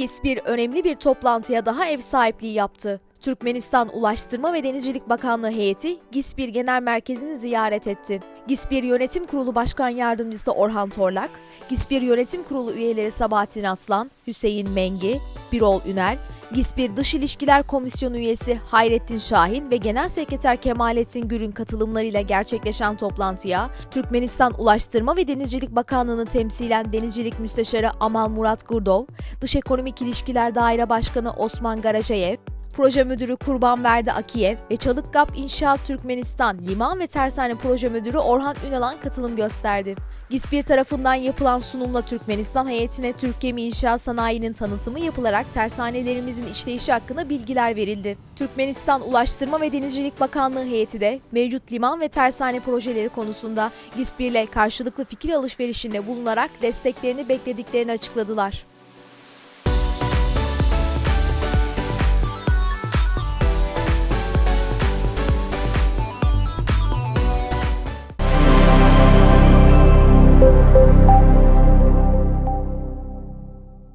GİSPİR önemli bir toplantıya daha ev sahipliği yaptı. Türkmenistan Ulaştırma ve Denizcilik Bakanlığı heyeti GİSPİR Genel Merkezi'ni ziyaret etti. GİSPİR Yönetim Kurulu Başkan Yardımcısı Orhan Torlak, GİSPİR Yönetim Kurulu üyeleri Sabahattin Aslan, Hüseyin Mengi, Birol Üner, GİSPİR Dış İlişkiler Komisyonu üyesi Hayrettin Şahin ve Genel Sekreter Kemalettin Gür'ün katılımlarıyla gerçekleşen toplantıya Türkmenistan Ulaştırma ve Denizcilik Bakanlığı'nı temsilen Denizcilik Müsteşarı Amal Murat Gurdov, Dış Ekonomik İlişkiler Daire Başkanı Osman Garacayev, Proje Müdürü Kurban Verdi Akiyev ve Çalıkgap İnşaat Türkmenistan Liman ve Tersane Proje Müdürü Orhan Ünalan katılım gösterdi. GİSPİR tarafından yapılan sunumla Türkmenistan heyetine Türk Gemi İnşaat Sanayi'nin tanıtımı yapılarak tersanelerimizin işleyişi hakkında bilgiler verildi. Türkmenistan Ulaştırma ve Denizcilik Bakanlığı heyeti de mevcut liman ve tersane projeleri konusunda GİSPİR'le karşılıklı fikir alışverişinde bulunarak desteklerini beklediklerini açıkladılar.